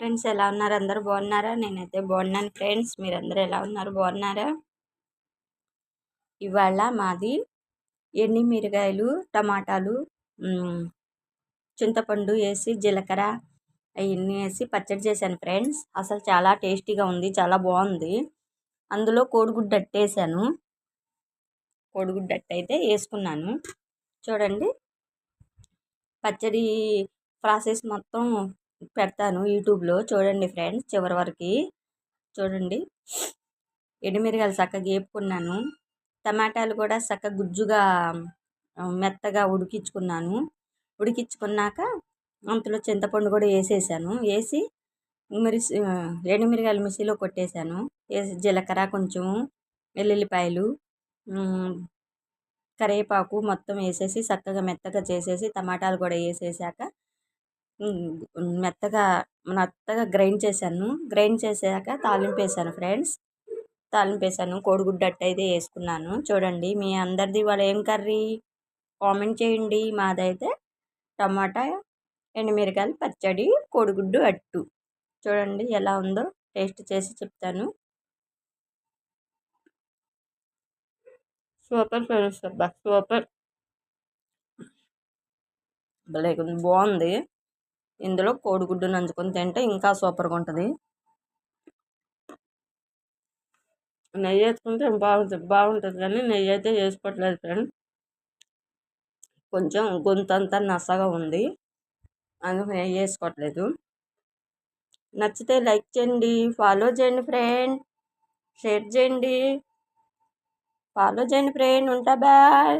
Friends ఎలా ఉన్నారు? అందరూ బాగున్నారా? నేనైతే బాగున్నాను ఫ్రెండ్స్. మీరందరూ ఎలా ఉన్నారు? బాగున్నారా? ఇవాళ మాది ఎన్ని మిరగాయలు టమాటాలు చింతపండు వేసి జీలకర్ర అవన్నీ వేసి పచ్చడి చేశాను ఫ్రెండ్స్. అసలు చాలా టేస్టీగా ఉంది చాలా బాగుంది. అందులో కోడిగుడ్డు అట్టేసాను కోడిగుడ్డు అట్టయితే వేసుకున్నాను. చూడండి. పచ్చడి ప్రాసెస్ మొత్తం పెడతాను యూట్యూబ్లో. చూడండి ఫ్రెండ్స్ చివరి వరకు. చూడండి. ఎండుమిరగాయలు చక్కగా వేపుకున్నాను టమాటాలు కూడా చక్కగా గుజ్జుగా మెత్తగా ఉడికించుకున్నాను. ఉడికించుకున్నాక అంతలో చింతపండు కూడా వేసేసాను. వేసి మిరిసి ఎండుమిరగాయలు మిక్సీలో కొట్టేశాను వేసి జీలకర్ర కొంచెం వెల్లుల్లిపాయలు కరివేపాకు మొత్తం వేసేసి చక్కగా మెత్తగా చేసేసి టమాటాలు కూడా వేసేసాక మెత్తగా మెత్తగా గ్రైండ్ చేశాను. గ్రైండ్ చేసాక తాలింపు వేసాను ఫ్రెండ్స్. తాలింపు వేసాను కోడిగుడ్డు అట్ట అయితే వేసుకున్నాను. చూడండి మీ అందరిది వాళ్ళు ఏం కర్రీ? కామెంట్ చేయండి. మాదైతే టమాటా ఎండుమిరకాయలు పచ్చడి కోడిగుడ్డు అట్టు. చూడండి ఎలా ఉందో టేస్ట్ చేసి చెప్తాను. Super friends super. భలే బాగుంది. ఇందులో కోడిగుడ్డు నంచుకొని తింటే ఇంకా సూపర్గా ఉంటుంది. నెయ్యి వేసుకుంటే బాగుంటుంది బాగుంటుంది కానీ నెయ్యి అయితే వేసుకోవట్లేదు ఫ్రెండ్. కొంచెం గొంతంతా నసగా ఉంది అందుకు నెయ్యి వేసుకోవట్లేదు నచ్చితే లైక్ చేయండి ఫాలో చేయండి ఫ్రెండ్ షేర్ చేయండి. ఫాలో చేయండి ఫ్రెండ్ ఉంటా బాయ్.